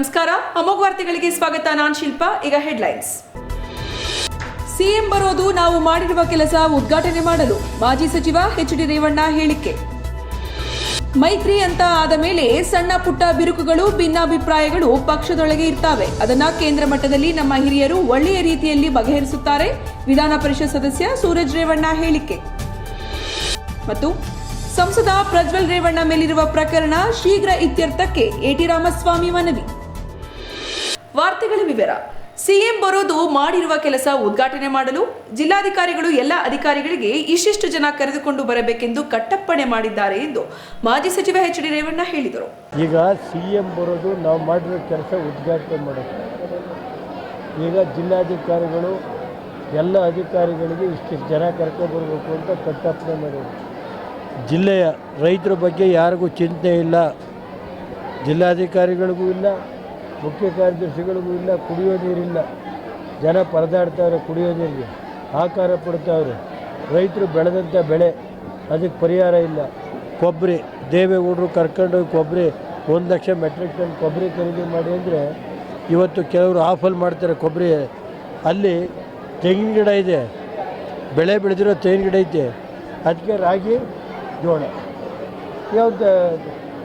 ನಮಸ್ಕಾರ. ಅಮೋಘ ವಾರ್ತೆಗಳಿಗೆ ಸ್ವಾಗತ. ನಾನ್ ಶಿಲ್ಪ, ಈಗ ಹೆಡ್ಲೈನ್ಸ್. ಸಿಎಂ ಬರೋದು ನಾವು ಮಾಡಿರುವ ಕೆಲಸ ಉದ್ಘಾಟನೆ ಮಾಡಲು. ಮಾಜಿ ಸಚಿವ ಎಚ್ ಡಿ ರೇವಣ್ಣ ಹೇಳಿಕೆ. ಮೈತ್ರಿ ಅಂತ ಆದ ಮೇಲೆ ಸಣ್ಣ ಪುಟ್ಟ ಬಿರುಕುಗಳು, ಭಿನ್ನಾಭಿಪ್ರಾಯಗಳು ಪಕ್ಷದೊಳಗೆ ಇರ್ತಾವೆ. ಅದನ್ನ ಕೇಂದ್ರ ಮಟ್ಟದಲ್ಲಿ ನಮ್ಮ ಹಿರಿಯರು ಒಳ್ಳೆಯ ರೀತಿಯಲ್ಲಿ ಬಗೆಹರಿಸುತ್ತಾರೆ. ವಿಧಾನ ಪರಿಷತ್ ಸದಸ್ಯ ಸೂರಜ್ ರೇವಣ್ಣ ಹೇಳಿಕೆ. ಮತ್ತು ಸಂಸದ ಪ್ರಜ್ವಲ್ ರೇವಣ್ಣ ಮೇಲಿರುವ ಪ್ರಕರಣ ಶೀಘ್ರ ಇತ್ಯರ್ಥಕ್ಕೆ ಎಟಿ ರಾಮಸ್ವಾಮಿ ಮನವಿ. ವಾರ್ತೆಗಳ ವಿವರ. ಸಿಎಂ ಬರೋದು ಮಾಡಿರುವ ಕೆಲಸ ಉದ್ಘಾಟನೆ ಮಾಡಲು ಜಿಲ್ಲಾಧಿಕಾರಿಗಳು ಎಲ್ಲ ಅಧಿಕಾರಿಗಳಿಗೆ ಇಷ್ಟಿಷ್ಟು ಜನ ಕರೆದುಕೊಂಡು ಬರಬೇಕೆಂದು ಕಟ್ಟಪ್ಪಣೆ ಮಾಡಿದ್ದಾರೆ ಎಂದು ಮಾಜಿ ಸಚಿವ ಎಚ್ ಡಿ ರೇವಣ್ಣ ಹೇಳಿದರು. ಈಗ ಸಿಎಂ ಬರೋದು ನಾವು ಮಾಡಿರೋ ಕೆಲಸ ಉದ್ಘಾಟನೆ ಮಾಡೋದು. ಈಗ ಜಿಲ್ಲಾಧಿಕಾರಿಗಳು, ಎಲ್ಲ ಅಧಿಕಾರಿಗಳಿಗೆ ಇಷ್ಟಿಷ್ಟು ಜನ ಕರ್ಕೊಬರ್ಬೇಕು ಅಂತ ಕಟ್ಟಪ್ಪಣೆ ಮಾಡಿದರು ಜಿಲ್ಲೆಯ ರೈತರ ಬಗ್ಗೆ ಯಾರಿಗೂ ಚಿಂತೆ ಇಲ್ಲ, ಜಿಲ್ಲಾಧಿಕಾರಿಗಳಿಗೂ ಇಲ್ಲ ಮುಖ್ಯ ಕಾರ್ಯದರ್ಶಿಗಳಿಗೂ ಇಲ್ಲ, ಕುಡಿಯೋ ನೀರಿಲ್ಲ. ಜನ ಪರದಾಡ್ತಾವ್ರೆ ಕುಡಿಯೋ ನೀರಿಗೆ. ಆಕಾರ ಪಡ್ತಾವ್ರೆ. ರೈತರು ಬೆಳೆದಂಥ ಬೆಳೆ, ಅದಕ್ಕೆ ಪರಿಹಾರ ಇಲ್ಲ. ಕೊಬ್ಬರಿ ದೇವೇಗೌಡರು ಕರ್ಕೊಂಡೋಗಿ ಕೊಬ್ಬರಿ, ಒಂದು ಲಕ್ಷ ಮೆಟ್ರಿಕ್ ಟನ್ ಕೊಬ್ಬರಿ ಖರೀದಿ ಮಾಡಿ ಅಂದರೆ, ಇವತ್ತು ಕೆಲವರು ಆಫಲ್ ಮಾಡ್ತಾರೆ ಕೊಬ್ಬರಿ. ಅಲ್ಲಿ ತೆಂಗಿನ ಗಿಡ ಇದೆ. ಬೆಳೆ ಬೆಳೆದಿರೋ ತೆಂಗಿನ ಗಿಡ ಐತೆ. ಅದಕ್ಕೆ ರಾಗಿ, ಜೋಳ. ಯಾವ್ದು,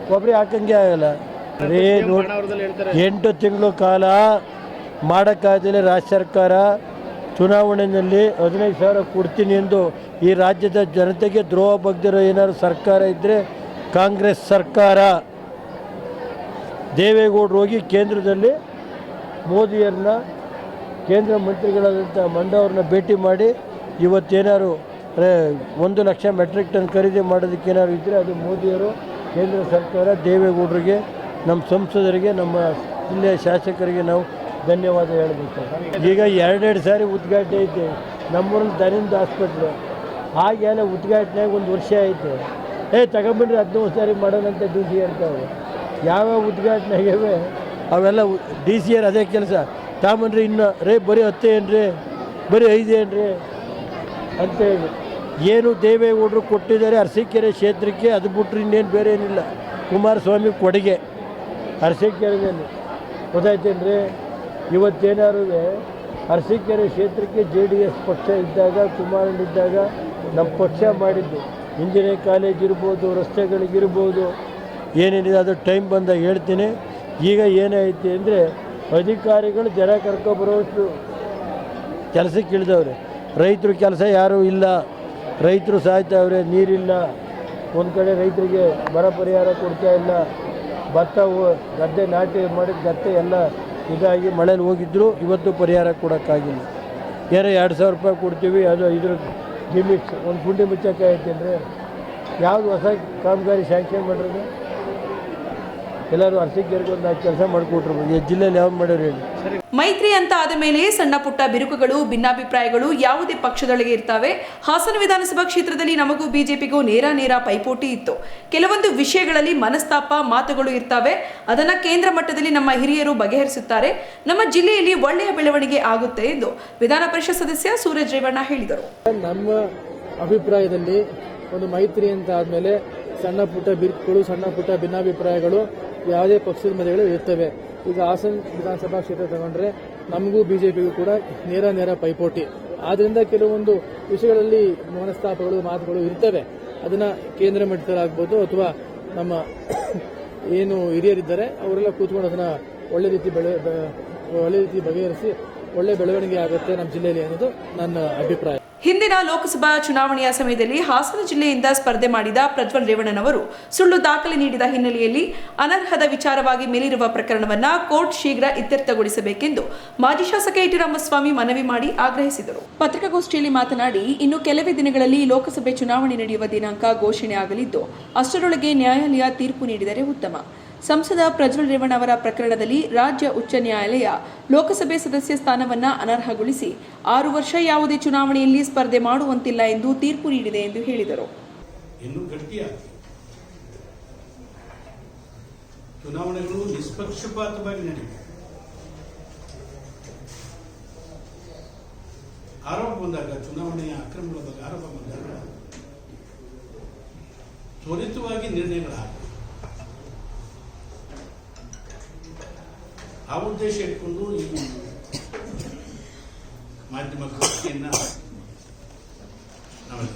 ಕೊಬ್ಬರಿ ಹಾಕಂಗೆ ಆಗಲ್ಲ. ಎಂಟು ತಿಂಗಳು ಕಾಲ ಮಾಡೋಕ್ಕಾಗದಿಲ್ಲ ರಾಜ್ಯ ಸರ್ಕಾರ. ಚುನಾವಣೆಯಲ್ಲಿ ಹದಿನೈದು ಸಾವಿರ ಕೊಡ್ತೀನಿ ಎಂದು ಈ ರಾಜ್ಯದ ಜನತೆಗೆ ದ್ರೋಹ ಬಗ್ದಿರೋ ಏನಾದ್ರು ಸರ್ಕಾರ ಇದ್ದರೆ ಕಾಂಗ್ರೆಸ್ ಸರ್ಕಾರ. ದೇವೇಗೌಡರು ಹೋಗಿ ಕೇಂದ್ರದಲ್ಲಿ ಮೋದಿಯವ್ರನ್ನ, ಕೇಂದ್ರ ಮಂತ್ರಿಗಳಾದಂಥ ಮಂಡವ್ರನ್ನ ಭೇಟಿ ಮಾಡಿ ಇವತ್ತೇನಾದ್ರು ಒಂದು ಲಕ್ಷ ಮೆಟ್ರಿಕ್ ಟನ್ ಖರೀದಿ ಮಾಡೋದಕ್ಕೇನಾದ್ರು ಇದ್ದರೆ ಅದು ಮೋದಿಯವರು, ಕೇಂದ್ರ ಸರ್ಕಾರ, ದೇವೇಗೌಡರಿಗೆ ನಮ್ಮ ಸಂಸದರಿಗೆ, ನಮ್ಮ ಜಿಲ್ಲೆಯ ಶಾಸಕರಿಗೆ ನಾವು ಧನ್ಯವಾದ ಹೇಳಬೇಕು. ಈಗ ಎರಡೆರಡು ಸಾರಿ ಉದ್ಘಾಟನೆ ಐತೆ ನಮ್ಮೂರಲ್ಲಿ ದನಿಂದ ಆಸ್ಪತ್ರೆ ಹಾಗೆಲ್ಲ ಉದ್ಘಾಟನೆಗೆ ಒಂದು ವರ್ಷ ಐತೆ ಏ ತಗೊಂಬಿಡ್ರಿ ಹದಿನೈದು ಸಾರಿ ಮಾಡೋಣಂತ ಡಿ ಸಿ ಇರ್ತಾವೆ ಯಾವ್ಯಾವ ಉದ್ಘಾಟನೆ ಆಗ್ಯಾವೆ ಅವೆಲ್ಲ ಡಿ ಸಿ ಆರ್ ಅದೇ ಕೆಲಸ. ತಾಮನ್ರಿ ಇನ್ನು, ರೇ, ಬರೀ ಹತ್ತು ಏನ್ರಿ? ಬರೀ ಐದು ಏನ್ರಿ? ಅಂತೇಳಿ ಏನು ದೇವೇಗೌಡರು ಕೊಟ್ಟಿದ್ದಾರೆ ಅರಸೀಕೆರೆ ಕ್ಷೇತ್ರಕ್ಕೆ, ಅದು ಬಿಟ್ಟರೆ ಇನ್ನೇನು ಬೇರೆ ಏನಿಲ್ಲ ಕುಮಾರಸ್ವಾಮಿ ಕೊಡುಗೆ. ಅರಸೀಕೆರೆಯಲ್ಲಿ ಗೊತ್ತಾಯ್ತೇನ್ರಿ? ಇವತ್ತೇನಾರು ಅರಸೀಕೆರೆ ಕ್ಷೇತ್ರಕ್ಕೆ ಜೆ ಡಿ ಎಸ್ ಪಕ್ಷ ಇದ್ದಾಗ ಕುಮಾರಣ್ಣಿದ್ದಾಗ ನಮ್ಮ ಪಕ್ಷ ಮಾಡಿದ್ದು. ಇಂಜಿನಿಯರಿಂಗ್ ಕಾಲೇಜ್ ಇರ್ಬೋದು ರಸ್ತೆಗಳಿಗಿರ್ಬೋದು ಏನೇನಿದೆ ಅದು ಟೈಮ್ ಬಂದಾಗ ಹೇಳ್ತೀನಿ. ಈಗ ಏನೈತಿ ಅಂದರೆ, ಅಧಿಕಾರಿಗಳು ಜನ ಕರ್ಕೊಬರೋಷ್ಟು ಕೆಲಸಕ್ಕೆ ಇಳಿದವ್ರೆ. ರೈತರು ಕೆಲಸ ಯಾರೂ ಇಲ್ಲ. ರೈತರು ಸಾಯ್ತಾವ್ರೆ, ನೀರಿಲ್ಲ. ಒಂದು ಕಡೆ ರೈತರಿಗೆ ಬರ ಪರಿಹಾರ ಕೊಡ್ತಾ ಇಲ್ಲ. ಭತ್ತ ಗದ್ದೆ ನಾಟಿ ಮಾಡಿದ ಗದ್ದೆ ಎಲ್ಲ ಇದಾಗಿ ಮಳೇಲಿ ಹೋಗಿದ್ರು. ಇವತ್ತು ಪರಿಹಾರ ಕೊಡೋಕ್ಕಾಗಿಲ್ಲ. ಏನೋ ಎರಡು ಸಾವಿರ ರೂಪಾಯಿ ಕೊಡ್ತೀವಿ. ಅದು ಇದ್ರ ಗಿಮಿಕ್ಸ್, ಒಂದು ಗುಂಡಿ ಮುಚ್ಚಕ್ಕೆ ಅಂದರೆ ಯಾವುದು ಹೊಸ ಕಾಮಗಾರಿ ಸ್ಯಾಂಕ್ಷನ್ ಮಾಡಿರೋದು? ಎಲ್ಲರೂ ಅರ್ಸಿಗೆ ಒಂದು ನಾಲ್ಕು ಕೆಲಸ ಮಾಡಿಕೊಟ್ರು. ಈ ಜಿಲ್ಲೆಯಲ್ಲಿ ಯಾವ್ದು ಮಾಡೋರು ಹೇಳಿ. ಮೈತ್ರಿ ಅಂತ ಆದ ಮೇಲೆ ಸಣ್ಣ ಪುಟ್ಟ ಬಿರುಕುಗಳು, ಭಿನ್ನಾಭಿಪ್ರಾಯಗಳು ಯಾವುದೇ ಪಕ್ಷದೊಳಗೆ ಇರ್ತವೆ. ಹಾಸನ ವಿಧಾನಸಭಾ ಕ್ಷೇತ್ರದಲ್ಲಿ ನಮಗೂ ಬಿಜೆಪಿಗೂ ನೇರ ನೇರ ಪೈಪೋಟಿ ಇತ್ತು. ಕೆಲವೊಂದು ವಿಷಯಗಳಲ್ಲಿ ಮನಸ್ತಾಪ, ಮಾತುಗಳು ಇರ್ತವೆ. ಅದನ್ನ ಕೇಂದ್ರ ಮಟ್ಟದಲ್ಲಿ ನಮ್ಮ ಹಿರಿಯರು ಬಗೆಹರಿಸುತ್ತಾರೆ. ನಮ್ಮ ಜಿಲ್ಲೆಯಲ್ಲಿ ಒಳ್ಳೆಯ ಬೆಳವಣಿಗೆ ಆಗುತ್ತೆ ಎಂದು ವಿಧಾನ ಪರಿಷತ್ ಸದಸ್ಯ ಸೂರಜ್ ರೇವಣ್ಣ ಹೇಳಿದರು. ನಮ್ಮ ಅಭಿಪ್ರಾಯದಲ್ಲಿ ಒಂದು ಮೈತ್ರಿ ಅಂತ ಆದಮೇಲೆ ಸಣ್ಣ ಪುಟ್ಟ ಬಿರುಕುಗಳು, ಸಣ್ಣ ಪುಟ್ಟ ಭಿನ್ನಾಭಿಪ್ರಾಯಗಳು ಯಾವುದೇ ಪಕ್ಷದ ಮಧ್ಯಗಳು ಇರ್ತವೆ. ಈಗ ಹಾಸನ ವಿಧಾನಸಭಾ ಕ್ಷೇತ್ರ ತಗೊಂಡ್ರೆ ನಮಗೂ ಬಿಜೆಪಿಗೂ ಕೂಡ ನೇರ ನೇರ ಪೈಪೋಟಿ. ಆದ್ರಿಂದ ಕೆಲವೊಂದು ವಿಷಯಗಳಲ್ಲಿ ಮನಸ್ತಾಪಗಳು, ಮಾತುಗಳು ಇರ್ತವೆ. ಅದನ್ನ ಕೇಂದ್ರ ಮಟ್ಟದಲ್ಲಾಗ್ಬೋದು ಅಥವಾ ನಮ್ಮ ಏನು ಹಿರಿಯರಿದ್ದಾರೆ, ಅವರೆಲ್ಲ ಕೂತ್ಕೊಂಡು ಅದನ್ನ ಒಳ್ಳೆ ರೀತಿ ಬೆಳೆ ಒಳ್ಳೆ ರೀತಿ ಬಗೆಹರಿಸಿ ಒಳ್ಳೆ ಬೆಳವಣಿಗೆ ಆಗುತ್ತೆ ನಮ್ಮ ಜಿಲ್ಲೆಯಲ್ಲಿ ಅನ್ನೋದು ನನ್ನ ಅಭಿಪ್ರಾಯ. ಹಿಂದಿನ ಲೋಕಸಭಾ ಚುನಾವಣೆಯ ಸಮಯದಲ್ಲಿ ಹಾಸನ ಜಿಲ್ಲೆಯಿಂದ ಸ್ಪರ್ಧೆ ಮಾಡಿದ ಪ್ರಜ್ವಲ್ ರೇವಣ್ಣನವರು ಸುಳ್ಳು ದಾಖಲೆ ನೀಡಿದ ಹಿನ್ನೆಲೆಯಲ್ಲಿ ಅನರ್ಹದ ವಿಚಾರವಾಗಿ ಮೇಲಿರುವ ಪ್ರಕರಣವನ್ನ ಕೋರ್ಟ್ ಶೀಘ್ರ ಇತ್ಯರ್ಥಗೊಳಿಸಬೇಕೆಂದು ಮಾಜಿ ಶಾಸಕ ಇಟಿ ರಾಮಸ್ವಾಮಿ ಮನವಿ ಮಾಡಿ ಆಗ್ರಹಿಸಿದರು. ಪತ್ರಿಕಾಗೋಷ್ಠಿಯಲ್ಲಿ ಮಾತನಾಡಿ ಇನ್ನು ಕೆಲವೇ ದಿನಗಳಲ್ಲಿ ಲೋಕಸಭೆ ಚುನಾವಣೆ ನಡೆಯುವ ದಿನಾಂಕ ಘೋಷಣೆ ಆಗಲಿದ್ದು ಅಷ್ಟರೊಳಗೆ ನ್ಯಾಯಾಲಯ ತೀರ್ಪು ನೀಡಿದರೆ ಉತ್ತಮ. ಸಂಸದ ಪ್ರಜ್ವಲ್ ರೇವಣ್ ಅವರ ಪ್ರಕರಣದಲ್ಲಿ ರಾಜ್ಯ ಉಚ್ಚ ನ್ಯಾಯಾಲಯ ಲೋಕಸಭೆ ಸದಸ್ಯ ಸ್ಥಾನವನ್ನ ಅನರ್ಹಗೊಳಿಸಿ ಆರು ವರ್ಷ ಯಾವುದೇ ಚುನಾವಣೆಯಲ್ಲಿ ಸ್ಪರ್ಧೆ ಮಾಡುವಂತಿಲ್ಲ ಎಂದು ತೀರ್ಪು ನೀಡಿದೆ ಎಂದು ಹೇಳಿದರು. ಚುನಾವಣೆಗಳು ನಿಷ್ಪಕ್ಷಪಾತವಾಗಿ ನಡೆಯುತ್ತೆ ಆರೋಪ ಬಂದಾಗ ಚುನಾವಣೆಯ ಅಕ್ರಮಗಳ ಬಗ್ಗೆ ಆರೋಪ ಬಂದಾಗ ತ್ವರಿತವಾಗಿ ನಿರ್ಣಯಗಳಾಗ ಉದ್ದೇಶ ಇಟ್ಕೊಂಡು ಈ ಮಾಧ್ಯಮ ಕೃಷಿಯನ್ನ ನಾವೆಲ್ಲ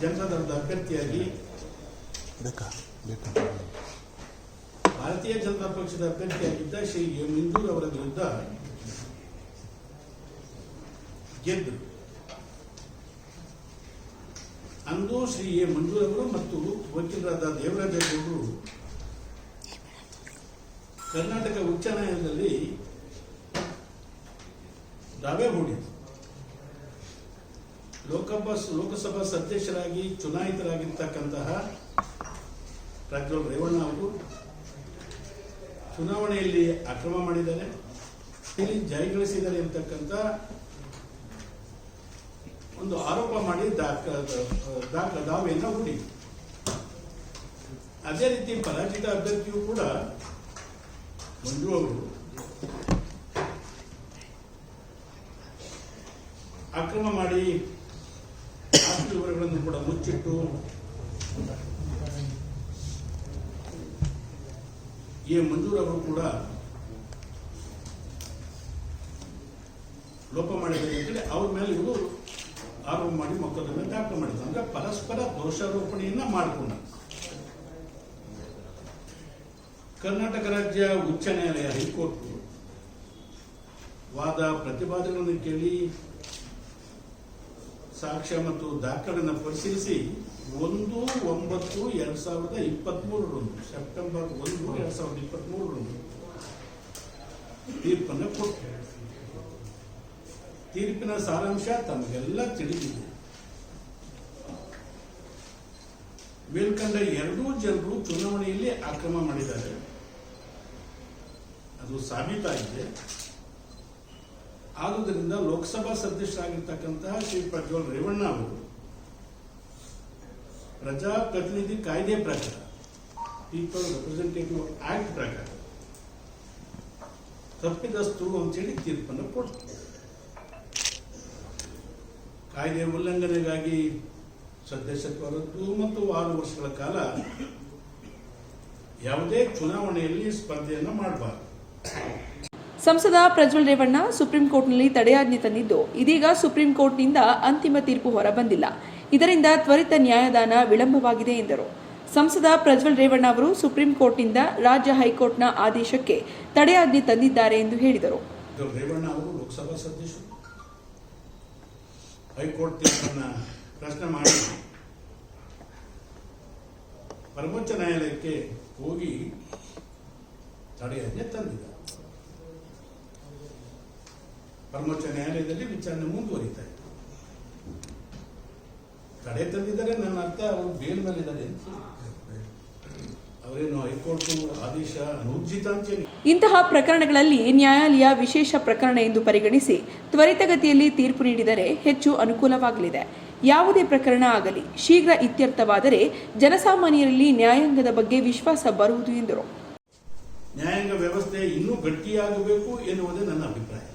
ಜನತಾ ದಳದ ಅಭ್ಯರ್ಥಿಯಾಗಿ? ಭಾರತೀಯ ಜನತಾ ಪಕ್ಷದ ಅಭ್ಯರ್ಥಿಯಾಗಿದ್ದ ಶ್ರೀ ಎಂ ಇಂದೂರ್ ಅವರ ವಿರುದ್ಧ ಗೆದ್ದು ಅಂದು ಶ್ರೀ ಎ ಮಂಜೂರ್ ಅವರು ಮತ್ತು ವಕೀಲರಾದ ದೇವರಾಜ ಕರ್ನಾಟಕ ಉಚ್ಚ ನ್ಯಾಯಾಲಯದಲ್ಲಿ ದಾವೆ ಹೂಡಿದರು. ಲೋಕಸಭಾ ಲೋಕಸಭಾ ಸದಸ್ಯರಾಗಿ ಚುನಾಯಿತರಾಗಿರ್ತಕ್ಕಂತಹ ಪ್ರಜ್ವಲ್ ರೇವಣ್ಣ ಅವರು ಚುನಾವಣೆಯಲ್ಲಿ ಅಕ್ರಮ ಮಾಡಿದ್ದಾರೆ, ಇಲ್ಲಿ ಜಯಗಳಿಸಿದ್ದಾರೆ ಅಂತಕ್ಕಂಥ ಒಂದು ಆರೋಪ ಮಾಡಿ ದಾಖ ದಾವೆಯನ್ನು ಹೂಡಿ ಅದೇ ರೀತಿ ಪರಾಜಿತ ಅಭ್ಯರ್ಥಿಯು ಕೂಡ ಮಂಜು ಅವರು. ಅಕ್ರಮ ಮಾಡಿ ವಿವರಗಳನ್ನು ಕೂಡ ಮುಚ್ಚಿಟ್ಟು ಎ ಮಂಜೂರ್ ಅವರು ಕೂಡ ಲೋಪ ಮಾಡಿದ್ದಾರೆ ಅಂತೇಳಿ ಅವ್ರ ಮೇಲೆ ಇವರು ಆರೋಪ ಮಾಡಿ ಮೊಕದ್ದಮೆ ದಾಖಲು ಮಾಡಿದ್ರು. ಅಂದ್ರೆ ಪರಸ್ಪರ ದೋಷಾರೋಪಣೆಯನ್ನ ಮಾಡಿಕೊಂಡ ಕರ್ನಾಟಕ ರಾಜ್ಯ ಉಚ್ಚ ನ್ಯಾಯಾಲಯ ಹೈಕೋರ್ಟ್ ವಾದ ಪ್ರತಿವಾದಗಳನ್ನು ಕೇಳಿ ಸಾಕ್ಷ್ಯ ಮತ್ತು ದಾಖಲೆಯನ್ನು ಪರಿಶೀಲಿಸಿ ಒಂದು ಒಂಬತ್ತು ಎರಡು ಸಾವಿರದ ಇಪ್ಪತ್ಮೂರರಂದು, ಸೆಪ್ಟೆಂಬರ್ ಒಂದು ಎರಡು ಸಾವಿರದ ಇಪ್ಪತ್ಮೂರರಂದು ತೀರ್ಪನ್ನು ಕೊಟ್ಟೆ ತೀರ್ಪಿನ ಸಾರಾಂಶ ತಮಗೆಲ್ಲ ತಿಳಿದಿದೆ. ಮೇಲ್ಕಂಡ ಎರಡೂ ಜನರು ಚುನಾವಣೆಯಲ್ಲಿ ಆಕ್ರಮ ಮಾಡಿದ್ದಾರೆ. ಅದು ಸಾಬೀತಾಗಿದೆ. ಆದುದರಿಂದ ಲೋಕಸಭಾ ಸದಸ್ಯರಾಗಿರ್ತಕ್ಕಂತಹ ಶ್ರೀ ಪ್ರಜ್ವಲ್ ರೇವಣ್ಣ ಅವರು ಪ್ರಜಾಪ್ರತಿನಿಧಿ ಕಾಯ್ದೆ ಪ್ರಕಾರ ಪೀಪಲ್ ರೆಪ್ರೆಸೆಂಟೇಟಿವ್ ಆಕ್ಟ್ ಪ್ರಕಾರ ತಪ್ಪಿದಸ್ತು ಅಂತೇಳಿ ತೀರ್ಪನ್ನು ಕೊಡ್ತಾರೆ. ಕಾಯ್ದೆ ಉಲ್ಲಂಘನೆಗಾಗಿ ಸದಸ್ಯತ್ವ ರದ್ದು ಮತ್ತು ಆರು ವರ್ಷಗಳ ಕಾಲ ಯಾವುದೇ ಚುನಾವಣೆಯಲ್ಲಿ ಸ್ಪರ್ಧೆಯನ್ನು ಮಾಡಬಾರದು. ಸಂಸದ ಪ್ರಜ್ವಲ್ ರೇವಣ್ಣ ಸುಪ್ರೀಂ ಕೋರ್ಟ್ನಲ್ಲಿ ತಡೆಯಾಜ್ಞೆ ತಂದಿದ್ದು, ಇದೀಗ ಸುಪ್ರೀಂ ಕೋರ್ಟ್ನಿಂದ ಅಂತಿಮ ತೀರ್ಪು ಹೊರಬಂದಿಲ್ಲ. ಇದರಿಂದ ತ್ವರಿತ ನ್ಯಾಯದಾನ ವಿಳಂಬವಾಗಿದೆ ಎಂದರು. ಸಂಸದ ಪ್ರಜ್ವಲ್ ರೇವಣ್ಣ ಅವರು ಸುಪ್ರೀಂ ಕೋರ್ಟ್ನಿಂದ ರಾಜ್ಯ ಹೈಕೋರ್ಟ್ನ ಆದೇಶಕ್ಕೆ ತಡೆಯಾಜ್ಞೆ ತಂದಿದ್ದಾರೆ ಎಂದು ಹೇಳಿದರು. ಹೈಕೋರ್ಟ್ ಪ್ರಶ್ನೆ ಮಾಡಿ. ಪರಮೋಚ್ಚ ನ್ಯಾಯಾಲಯಕ್ಕೆ ಹೋಗಿ ತಡೆಯಾಜ್ಞೆ ತಂದಿದ್ದಾರೆ. ಪರಮೋಚ್ಚ ನ್ಯಾಯಾಲಯದಲ್ಲಿ ವಿಚಾರಣೆ ಮುಂದುವರಿತಾ ಇತ್ತು. ತಡೆ ತಂದಿದ್ದಾರೆ ನನ್ನ ಅರ್ಥ ಅವರು ಬೇಲ್ ಮೇಲಿದ್ದಾರೆ ಅಂತ. ಅವರೇನು ಹೈಕೋರ್ಟ್ ಆದೇಶ ಅನೂರ್ಜಿತ ಅಂತೇಳಿ ಇಂತಹ ಪ್ರಕರಣಗಳಲ್ಲಿ ನ್ಯಾಯಾಲಯ ವಿಶೇಷ ಪ್ರಕರಣ ಎಂದು ಪರಿಗಣಿಸಿ ತ್ವರಿತಗತಿಯಲ್ಲಿ ತೀರ್ಪು ನೀಡಿದರೆ ಹೆಚ್ಚು ಅನುಕೂಲವಾಗಲಿದೆ. ಯಾವುದೇ ಪ್ರಕರಣ ಆಗಲಿ ಶೀಘ್ರ ಇತ್ಯರ್ಥವಾದರೆ ಜನಸಾಮಾನ್ಯರಲ್ಲಿ ನ್ಯಾಯಾಂಗದ ಬಗ್ಗೆ ವಿಶ್ವಾಸ ಬರುವುದು ಎಂದರು. ನ್ಯಾಯಾಂಗ ವ್ಯವಸ್ಥೆ ಇನ್ನೂ ಗಟ್ಟಿಯಾಗಬೇಕು ಎನ್ನುವುದೇ ನನ್ನ ಅಭಿಪ್ರಾಯ.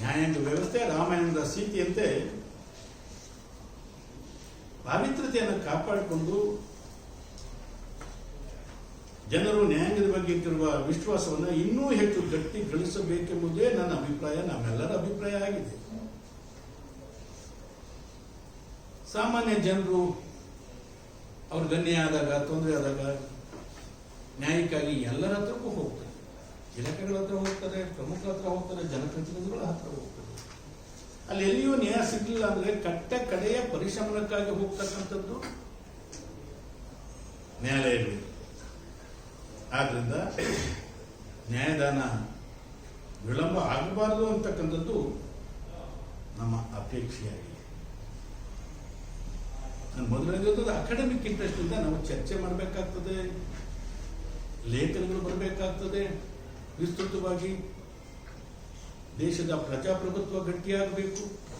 ನ್ಯಾಯಾಂಗ ವ್ಯವಸ್ಥೆ, ರಾಮಾಯಣದ ಸೀತೆಯಂತೆ ಪಾವಿತ್ರತೆಯನ್ನು ಕಾಪಾಡಿಕೊಂಡು ಜನರು ನ್ಯಾಯಾಂಗದ ಬಗ್ಗೆ ಇಟ್ಟಿರುವ ವಿಶ್ವಾಸವನ್ನು ಇನ್ನೂ ಹೆಚ್ಚು ಗಟ್ಟಿ ಗಳಿಸಬೇಕೆಂಬುದೇ ನನ್ನ ಅಭಿಪ್ರಾಯ, ನಮ್ಮೆಲ್ಲರ ಅಭಿಪ್ರಾಯ ಆಗಿದೆ. ಸಾಮಾನ್ಯ ಜನರು ಅವ್ರ ಗಣ್ಯ ಆದಾಗ, ತೊಂದರೆ ಆದಾಗ ನ್ಯಾಯಕ್ಕಾಗಿ ಎಲ್ಲರ ಹತ್ರಕ್ಕೂ ಹೋಗ್ತಾರೆ. ಇಲಾಖೆಗಳ ಹತ್ರ ಹೋಗ್ತಾರೆ ಪ್ರಮುಖ ಹತ್ರ ಹೋಗ್ತಾರೆ ಜನಪ್ರತಿನಿಧಿಗಳ ಹತ್ರ ಹೋಗ್ತಾರೆ ಅಲ್ಲಿ ಎಲ್ಲಿಯೂ ನ್ಯಾಯ ಸಿಗಲಿಲ್ಲ ಅಂದ್ರೆ ಕಟ್ಟ ಕಡೆಯ ಪರಿಶ್ರಮಕ್ಕಾಗಿ ಹೋಗ್ತಕ್ಕಂಥದ್ದು ನ್ಯಾಯಾಲಯಗಳು. ಆದ್ರಿಂದ ನ್ಯಾಯದಾನ ವಿಳಂಬ ಆಗಬಾರದು ಅಂತಕ್ಕಂಥದ್ದು ನಮ್ಮ ಅಪೇಕ್ಷೆಯಾಗಿದೆ. ನಾನು ಮೊದಲನೇದು ಅಕಾಡೆಮಿಕ್ ಇಂಟ್ರೆಸ್ಟಿಂದ ನಾವು ಚರ್ಚೆ ಮಾಡಬೇಕಾಗ್ತದೆ, ಲೇಖನಗಳು ಬರಬೇಕಾಗ್ತದೆ ವಿಸ್ತೃತವಾಗಿ ದೇಶದ ಪ್ರಜಾಪ್ರಭುತ್ವ ಗಟ್ಟಿಯಾಗಬೇಕು.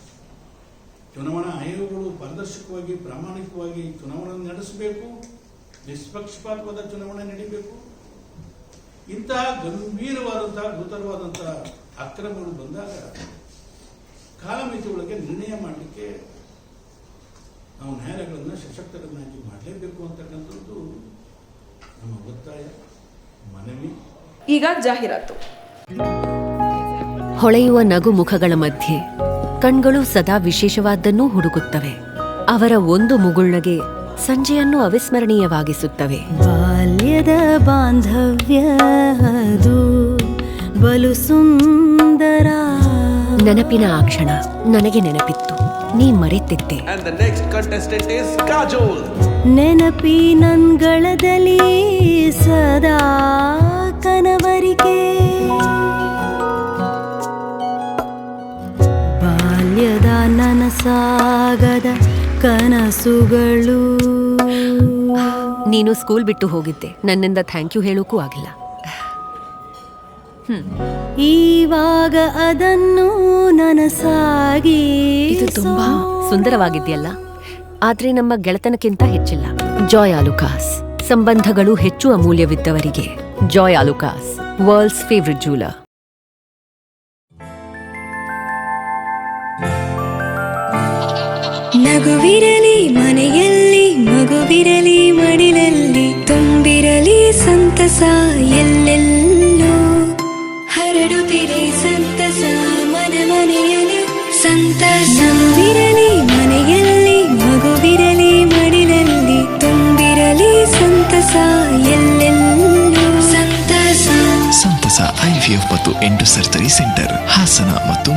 ಚುನಾವಣಾ ಆಯೋಗಗಳು ಪಾರದರ್ಶಕವಾಗಿ, ಪ್ರಾಮಾಣಿಕವಾಗಿ ಚುನಾವಣೆ ನಡೆಸಬೇಕು. ನಿಷ್ಪಕ್ಷಪಾತವಾದ ಚುನಾವಣೆ ನಡೀಬೇಕು. ಇಂತಹ ಗಂಭೀರವಾದಂತಹ ಗುರುತರವಾದಂತಹ ಅಕ್ರಮಗಳು ಬಂದಾಗ ಕಾಲಮಿತಿ ಒಳಗೆ ನಿರ್ಣಯ ಮಾಡಲಿಕ್ಕೆ ನಾವು ನ್ಯಾಯಾಲಯಗಳನ್ನು ಸಶಕ್ತರನ್ನಾಗಿ ಮಾಡಲೇಬೇಕು ಅಂತಕ್ಕಂಥದ್ದು ನಮ್ಮ ಒತ್ತಾಯ, ಮನವಿ. ಈಗ ಜಾಹೀರಾತು. ಹೊಳೆಯುವ ನಗು ಮುಖಗಳ ಮಧ್ಯೆ ಕಣ್ಗಳು ಸದಾ ವಿಶೇಷವಾದ್ದನ್ನೂ ಹುಡುಕುತ್ತವೆ. ಅವರ ಒಂದು ಮುಗುಳ್ನಗೆ ಸಂಜೆಯನ್ನು ಅವಿಸ್ಮರಣೀಯವಾಗಿಸುತ್ತವೆ. ಬಾಲ್ಯದ ಬಾಂಧವ್ಯ ಅದು ಬಲು ಸುಂದರ. ನೆನಪಿನ ಆ ಕ್ಷಣ ನನಗೆ ನೆನಪಿತ್ತು. ನೀ ಮರೆತಿದ್ದೆ. ನೆನಪಿ ನನ್ಗಳದಲ್ಲಿ. ಸದಾ ಕನವರಿಕೆ ಬಾಲ್ಯದ ನನಸಾಗದ ಕನಸುಗಳು. ನೀನು ಸ್ಕೂಲ್ ಬಿಟ್ಟು ಹೋಗಿದ್ದೆ. ನನ್ನಿಂದ ಥ್ಯಾಂಕ್ ಯು ಹೇಳೋಕ್ಕೂ ಆಗಿಲ್ಲ. ಈವಾಗ ಅದನ್ನು ನನಸಾಗಿ ಇದು ತುಂಬಾ ಸುಂದರವಾಗಿದೆಯಲ್ಲ? ಆದ್ರೆ ನಮ್ಮ ಗೆಳೆತನಕ್ಕಿಂತ ಹೆಚ್ಚಿಲ್ಲ. ಜಾಯ್ ಆಲುಕಾಸ್. ಸಂಬಂಧಗಳು ಹೆಚ್ಚು ಅಮೂಲ್ಯವಿದ್ದವರಿಗೆ. Joy Alukkas world's favourite jeweller ನಗುವಿರಲಿ ಮನೆಯಲ್ಲಿ ಮಗುವಿರಲಿ ಮಡಿಲಲ್ಲಿ ತುಂಬಿರಲಿ ಸಂತಸ ಎಲ್ಲೆಲ್ಲೂ ಹರಡುತ್ತಿರಿ ಸಂತಸ ಮನ ಮನೆಯಲ್ಲಿ ಸಂತಸ ನಗುವಿರಲಿ ಮನೆಯಲ್ಲಿ ಮಗುವಿರಲಿ ಮಡಿಲಲ್ಲಿ ತುಂಬಿರಲಿ ಸಂತಸ ಎಲ್ಲೆಲ್ಲೂ ಸೆಂಟರ್ ಹಾಸನ ಮತ್ತು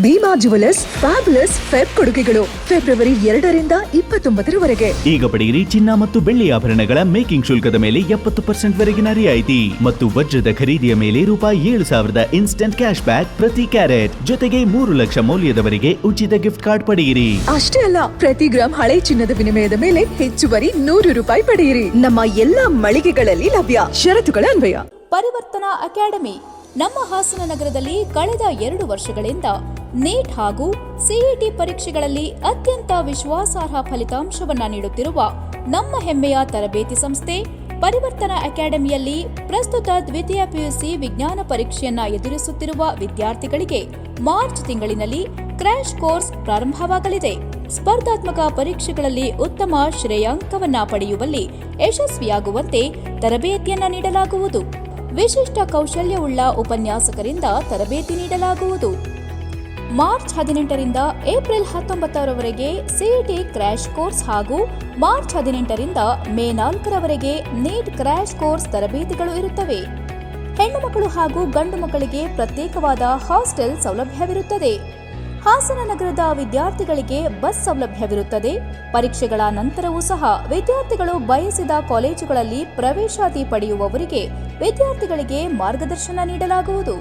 ಭೀಮಾ ಜುವೆಲರ್ಸ್ ಫ್ಯಾಬುಲಸ್ ಫೆಬ್ ಕೊಡುಗೆಗಳು ಫೆಬ್ರವರಿ ಎರಡರಿಂದ ಇಪ್ಪತ್ತೊಂಬತ್ತರವರೆಗೆ. ಈಗ ಪಡೆಯಿರಿ ಚಿನ್ನ ಮತ್ತು ಬೆಳ್ಳಿ ಆಭರಣಗಳ ಮೇಕಿಂಗ್ ಶುಲ್ಕದ ಮೇಲೆ ಎಪ್ಪತ್ತು ಪರ್ಸೆಂಟ್ ವರೆಗಿನ ರಿಯಾಯಿತಿ ಮತ್ತು ವಜ್ರದ ಖರೀದಿಯ ಮೇಲೆ ರೂಪಾಯಿ ಏಳು ಸಾವಿರದ ಇನ್ಸ್ಟಂಟ್ ಕ್ಯಾಶ್ ಬ್ಯಾಕ್ ಪ್ರತಿ ಕ್ಯಾರೆಟ್. ಜೊತೆಗೆ ಮೂರು ಲಕ್ಷ ಮೌಲ್ಯದವರೆಗೆ ಉಚಿತ ಗಿಫ್ಟ್ ಕಾರ್ಡ್ ಪಡೆಯಿರಿ. ಅಷ್ಟೇ ಅಲ್ಲ ಪ್ರತಿ ಗ್ರಾಂ ಹಳೆ ಚಿನ್ನದ ವಿನಿಮಯದ ಮೇಲೆ ಹೆಚ್ಚುವರಿ ನೂರು ರೂಪಾಯಿ ಪಡೆಯಿರಿ. ನಮ್ಮ ಎಲ್ಲಾ ಮಳಿಗೆಗಳಲ್ಲಿ ಲಭ್ಯ ಷರತ್ತುಗಳ ಅನ್ವಯ. ಪರಿವರ್ತನಾ ಅಕಾಡೆಮಿ. ನಮ್ಮ ಹಾಸನ ನಗರದಲ್ಲಿ ಕಳೆದ ಎರಡು ವರ್ಷಗಳಿಂದ ನೀಟ್ ಹಾಗೂ ಸಿಇಟಿ ಪರೀಕ್ಷೆಗಳಲ್ಲಿ ಅತ್ಯಂತ ವಿಶ್ವಾಸಾರ್ಹ ಫಲಿತಾಂಶವನ್ನ ನೀಡುತ್ತಿರುವ ನಮ್ಮ ಹೆಮ್ಮೆಯ ತರಬೇತಿ ಸಂಸ್ಥೆ ಪರಿವರ್ತನಾ ಅಕಾಡೆಮಿಯಲ್ಲಿ ಪ್ರಸ್ತುತ ದ್ವಿತೀಯ ಪಿಯುಸಿ ವಿಜ್ಞಾನ ಪರೀಕ್ಷೆಯನ್ನ ಎದುರಿಸುತ್ತಿರುವ ವಿದ್ಯಾರ್ಥಿಗಳಿಗೆ ಮಾರ್ಚ್ ತಿಂಗಳಿನಲ್ಲಿ ಕ್ರ್ಯಾಶ್ ಕೋರ್ಸ್ ಪ್ರಾರಂಭವಾಗಲಿದೆ. ಸ್ಪರ್ಧಾತ್ಮಕ ಪರೀಕ್ಷೆಗಳಲ್ಲಿ ಉತ್ತಮ ಶ್ರೇಯಾಂಕವನ್ನ ಪಡೆಯುವಲ್ಲಿ ಯಶಸ್ವಿಯಾಗುವಂತೆ ತರಬೇತಿಯನ್ನ ನೀಡಲಾಗುವುದು. ವಿಶಿಷ್ಟ ಕೌಶಲ್ಯವುಳ್ಳ ಉಪನ್ಯಾಸಕರಿಂದ ತರಬೇತಿ ನೀಡಲಾಗುವುದು. ಮಾರ್ಚ್ ಹದಿನೆಂಟರಿಂದ ಏಪ್ರಿಲ್ ಹತ್ತೊಂಬತ್ತರವರೆಗೆ ಸಿಇಟಿ ಕ್ರ್ಯಾಶ್ ಕೋರ್ಸ್ ಹಾಗೂ ಮಾರ್ಚ್ ಹದಿನೆಂಟರಿಂದ ಮೇ ನಾಲ್ಕರವರೆಗೆ ನೀಟ್ ಕ್ರ್ಯಾಶ್ ಕೋರ್ಸ್ ತರಬೇತಿಗಳು ಇರುತ್ತವೆ. ಹೆಣ್ಣು ಮಕ್ಕಳು ಹಾಗೂ ಗಂಡು ಮಕ್ಕಳಿಗೆ ಪ್ರತ್ಯೇಕವಾದ ಹಾಸ್ಟೆಲ್ ಸೌಲಭ್ಯವಿರುತ್ತದೆ. ಹಾಸನ ನಗರದ ವಿದ್ಯಾರ್ಥಿಗಳಿಗೆ ಬಸ್ ಸೌಲಭ್ಯವಿರುತ್ತದೆ. ಪರೀಕ್ಷೆಗಳ ನಂತರವೂ ಸಹ ವಿದ್ಯಾರ್ಥಿಗಳು ಬಯಸಿದ ಕಾಲೇಜುಗಳಲ್ಲಿ ಪ್ರವೇಶಾತಿ ಪಡೆಯುವವರಿಗೆ ವಿದ್ಯಾರ್ಥಿಗಳಿಗೆ ಮಾರ್ಗದರ್ಶನ ನೀಡಲಾಗುವುದು.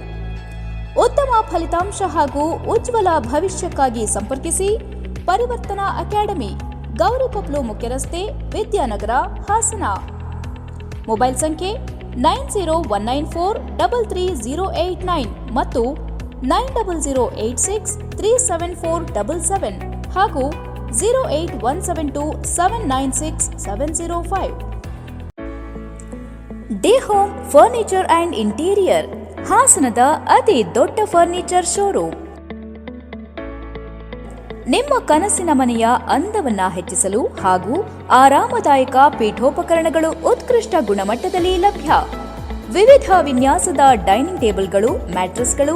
ಉತ್ತಮ ಫಲಿತಾಂಶ ಹಾಗೂ ಉಜ್ವಲ ಭವಿಷ್ಯಕ್ಕಾಗಿ ಸಂಪರ್ಕಿಸಿ ಪರಿವರ್ತನಾ ಅಕಾಡೆಮಿ ಗೌರಿಕೊಪ್ಲು ಮುಖ್ಯ ರಸ್ತೆ ವಿದ್ಯಾನಗರ, ಹಾಸನ. ಮೊಬೈಲ್ ಸಂಖ್ಯೆ nine zero one nine four double three zero eight nine ಮತ್ತು nine double zero eight six three seven four double seven ಹಾಗೂ zero eight one seven two seven nine six seven zero five. The home furniture and interior, ಹಾಸನದ ಅತಿ ದೊಡ್ಡ furniture showroom. ನಿಮ್ಮ ಕನಸಿನ ಮನೆಯ ಅಂದವನ್ನ ಹೆಚ್ಚಿಸಲು ಹಾಗೂ ಆರಾಮದಾಯಕ ಪೀಠೋಪಕರಣಗಳು ಉತ್ಕೃಷ್ಟ ಗುಣಮಟ್ಟದಲ್ಲಿ ಲಭ್ಯ. ವಿವಿಧ ವಿನ್ಯಾಸದ ಡೈನಿಂಗ್ ಟೇಬಲ್ಗಳು, ಮ್ಯಾಟ್ರೆಸ್ಗಳು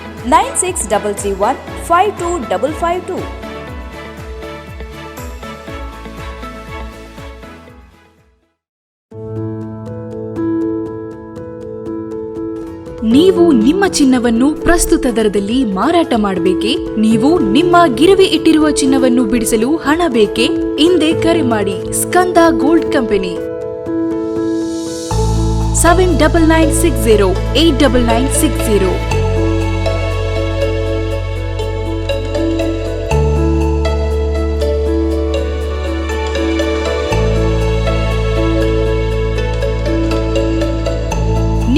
nine six double three one five two double five two. ನೀವು ನಿಮ್ಮ ಚಿನ್ನವನ್ನು ಪ್ರಸ್ತುತ ದರದಲ್ಲಿ ಮಾರಾಟ ಮಾಡಬೇಕೇ? ನೀವು ನಿಮ್ಮ ಗಿರವಿ ಇಟ್ಟಿರುವ ಚಿನ್ನವನ್ನು ಬಿಡಿಸಲು ಹಣ ಬೇಕೇ? ಹಿಂದೆ ಕರೆ ಮಾಡಿ, Skanda gold company. Seven double nine six zero, eight double nine six zero.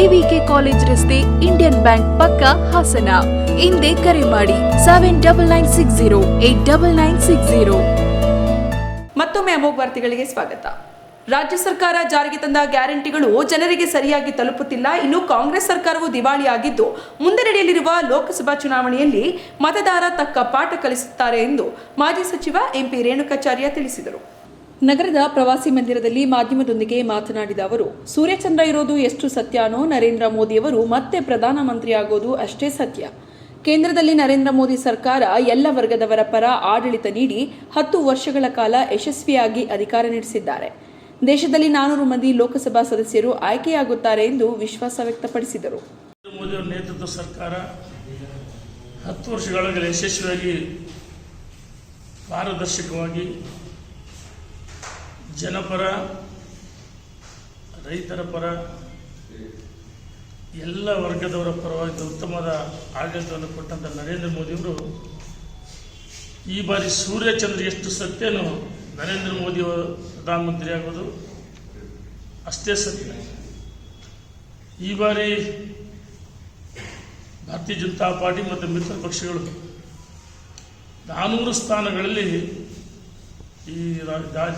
AVK college ರಸ್ತೆ ಇಂಡಿಯನ್ ಬ್ಯಾಂಕ್ ಪಕ್ಕ ಹಾಸನ. ಹಿಂದೆ ಕರೆ ಮಾಡಿ seven double nine six zero eight double nine six zero. ಮತ್ತೊಮ್ಮೆ ಅಮೋಘ ವಾರ್ತೆಗಳಿಗೆ ಸ್ವಾಗತ. ರಾಜ್ಯ ಸರ್ಕಾರ ಜಾರಿಗೆ ತಂದ ಗ್ಯಾರಂಟಿಗಳು ಜನರಿಗೆ ಸರಿಯಾಗಿ ತಲುಪುತ್ತಿಲ್ಲ. ಇನ್ನು ಕಾಂಗ್ರೆಸ್ ಸರ್ಕಾರವು ದಿವಾಳಿಯಾಗಿದ್ದು ಮುಂದೆ ನಡೆಯಲಿರುವ ಲೋಕಸಭಾ ಚುನಾವಣೆಯಲ್ಲಿ ಮತದಾರ ತಕ್ಕ ಪಾಠ ಕಲಿಸುತ್ತಾರೆ ಎಂದು ಮಾಜಿ ಸಚಿವ ಎಂಪಿ ರೇಣುಕಾಚಾರ್ಯ ತಿಳಿಸಿದರು. ನಗರದ ಪ್ರವಾಸಿ ಮಂದಿರದಲ್ಲಿ ಮಾಧ್ಯಮದೊಂದಿಗೆ ಮಾತನಾಡಿದ ಅವರು, ಸೂರ್ಯಚಂದ್ರ ಇರೋದು ಎಷ್ಟು ಸತ್ಯನೋ ನರೇಂದ್ರ ಮೋದಿಯವರು ಮತ್ತೆ ಪ್ರಧಾನಮಂತ್ರಿ ಆಗೋದು ಅಷ್ಟೇ ಸತ್ಯ. ಕೇಂದ್ರದಲ್ಲಿ ನರೇಂದ್ರ ಮೋದಿ ಸರ್ಕಾರ ಎಲ್ಲ ವರ್ಗದವರ ಪರ ಆಡಳಿತ ನೀಡಿ ಹತ್ತು ವರ್ಷಗಳ ಕಾಲ ಯಶಸ್ವಿಯಾಗಿ ಅಧಿಕಾರ ನಡೆಸಿದ್ದಾರೆ. ದೇಶದಲ್ಲಿ ನಾನೂರು ಮಂದಿ ಲೋಕಸಭಾ ಸದಸ್ಯರು ಆಯ್ಕೆಯಾಗುತ್ತಾರೆ ಎಂದು ವಿಶ್ವಾಸ ವ್ಯಕ್ತಪಡಿಸಿದರು. ನೇತೃತ್ವ ಸರ್ಕಾರ ಹತ್ತು ವರ್ಷಗಳ ಯಶಸ್ವಿಯಾಗಿ ಪಾರದರ್ಶಕವಾಗಿ ಜನಪರ ರೈತರ ಪರ, ಎಲ್ಲ ವರ್ಗದವರ ಪರವಾಗಿ ಉತ್ತಮವಾದ ಆಡಳಿತವನ್ನು ಕೊಟ್ಟಂಥ ನರೇಂದ್ರ ಮೋದಿಯವರು, ಈ ಬಾರಿ ಸೂರ್ಯಚಂದ್ರ ಎಷ್ಟು ಸತ್ಯನೋ ನರೇಂದ್ರ ಮೋದಿಯವರು ಪ್ರಧಾನಮಂತ್ರಿ ಆಗೋದು ಅಷ್ಟೇ ಸತ್ಯ. ಈ ಬಾರಿ ಭಾರತೀಯ ಜನತಾ ಪಾರ್ಟಿ ಮತ್ತು ಮಿತ್ರ ಪಕ್ಷಗಳು ನಾನೂರು ಸ್ಥಾನಗಳಲ್ಲಿ ಈ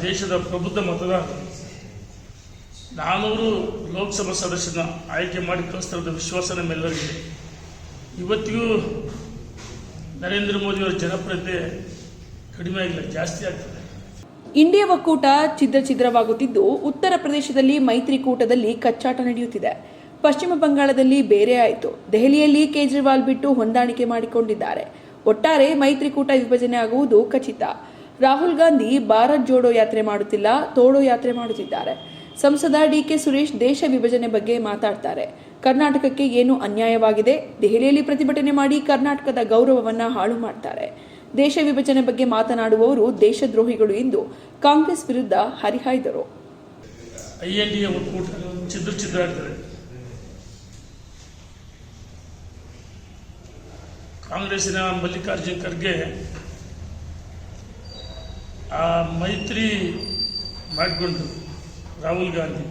ದೇಶದ ಪ್ರಬುದ್ಧ ಮತದಾರರು ನಾನೂರು ಲೋಕಸಭಾ ಸದಸ್ಯನ ಆಯ್ಕೆ ಮಾಡಿ ಕಳಿಸ್ತಿರೋದು ವಿಶ್ವಾಸ ನಮ್ಮೆಲ್ಲರಿಗಿದೆ. ಇವತ್ತಿಗೂ ನರೇಂದ್ರ ಮೋದಿಯವರ ಜನಪ್ರಿಯತೆ ಕಡಿಮೆ ಆಗಿಲ್ಲ, ಜಾಸ್ತಿ ಆಗ್ತದೆ. ಇಂಡಿಯಾ ಒಕ್ಕೂಟ ಛಿದ್ರ ಛಿದ್ರವಾಗುತ್ತಿದ್ದು ಉತ್ತರ ಪ್ರದೇಶದಲ್ಲಿ ಮೈತ್ರಿಕೂಟದಲ್ಲಿ ಕಚ್ಚಾಟ ನಡೆಯುತ್ತಿದೆ. ಪಶ್ಚಿಮ ಬಂಗಾಳದಲ್ಲಿ ಬೇರೆ ಆಯಿತು. ದೆಹಲಿಯಲ್ಲಿ ಕೇಜ್ರಿವಾಲ್ ಬಿಟ್ಟು ಹೊಂದಾಣಿಕೆ ಮಾಡಿಕೊಂಡಿದ್ದಾರೆ. ಒಟ್ಟಾರೆ ಮೈತ್ರಿಕೂಟ ವಿಭಜನೆ ಆಗುವುದು ಖಚಿತ. ರಾಹುಲ್ ಗಾಂಧಿ ಭಾರತ್ ಜೋಡೋ ಯಾತ್ರೆ ಮಾಡುತ್ತಿಲ್ಲ, ತೋಡೋ ಯಾತ್ರೆ ಮಾಡುತ್ತಿದ್ದಾರೆ. ಸಂಸದ ಡಿಕೆ ಸುರೇಶ್ ದೇಶ ವಿಭಜನೆ ಬಗ್ಗೆ ಮಾತಾಡ್ತಾರೆ. ಕರ್ನಾಟಕಕ್ಕೆ ಏನು ಅನ್ಯಾಯವಾಗಿದೆ? ದೆಹಲಿಯಲ್ಲಿ ಪ್ರತಿಭಟನೆ ಮಾಡಿ ಕರ್ನಾಟಕದ ಗೌರವವನ್ನ ಹಾಳು ಮಾಡ್ತಾರೆ. ದೇಶ ವಿಭಜನೆ ಬಗ್ಗೆ ಮಾತನಾಡುವವರು ದೇಶದ್ರೋಹಿಗಳು ಎಂದು ಕಾಂಗ್ರೆಸ್ ವಿರುದ್ಧ ಹರಿಹಾಯ್ದರು. ಡಿ ಕಾಂಗ್ರೆಸ್ಸಿನ ಮಲ್ಲಿಕಾರ್ಜುನ್ ಖರ್ಗೆ ಆ ಮೈತ್ರಿ ಮಾಡಿಕೊಂಡ್ರು ರಾಹುಲ್ ಗಾಂಧಿ.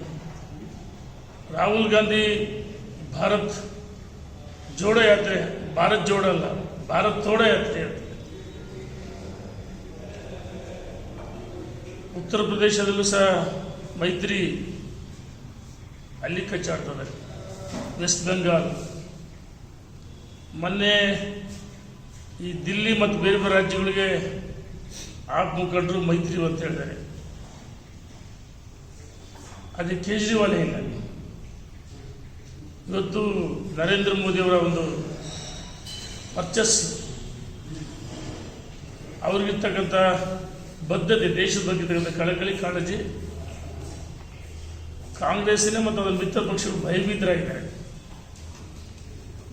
ರಾಹುಲ್ ಗಾಂಧಿ ಭಾರತ್ ಜೋಡೋ ಯಾತ್ರೆ, ಭಾರತ್ ಜೋಡೋ ಅಲ್ಲ, ಭಾರತ್ ತೋಡೋ ಯಾತ್ರೆ ಉತ್ತರ ಪ್ರದೇಶದಲ್ಲೂ ಸಹ ಮೈತ್ರಿ ಅಲ್ಲಿ ಕಚ್ಚಾಡ್ತದೆ, ವೆಸ್ಟ್ ಬೆಂಗಾಲ್. ಮೊನ್ನೆ ಈ ದಿಲ್ಲಿ ಮತ್ತು ಬೇರೆ ಬೇರೆ ರಾಜ್ಯಗಳಿಗೆ ಆಪ್ ಮುಖಂಡರು ಮೈತ್ರಿ ಅಂತ ಹೇಳಿದ್ದಾರೆ ಅದೇ ಕೇಜ್ರಿವಾಲ್ ಇಲ್ಲ ಇವತ್ತು ನರೇಂದ್ರ ಮೋದಿಯವರ ಒಂದು ವರ್ಚಸ್ಸು. ಅವ್ರಿಗಿರ್ತಕ್ಕಂಥ ಬದ್ಧತೆ, ದೇಶದ ಬಗ್ಗೆ ಇರ್ತಕ್ಕಂಥ ಕಳಕಳಿ, ಕಾಳಜಿ. ಕಾಂಗ್ರೆಸ್ಸಿನ ಮತ್ತು ಅದರ ಮಿತ್ರ ಪಕ್ಷಗಳು ಭಯಭೀತರಾಗಿದ್ದಾರೆ.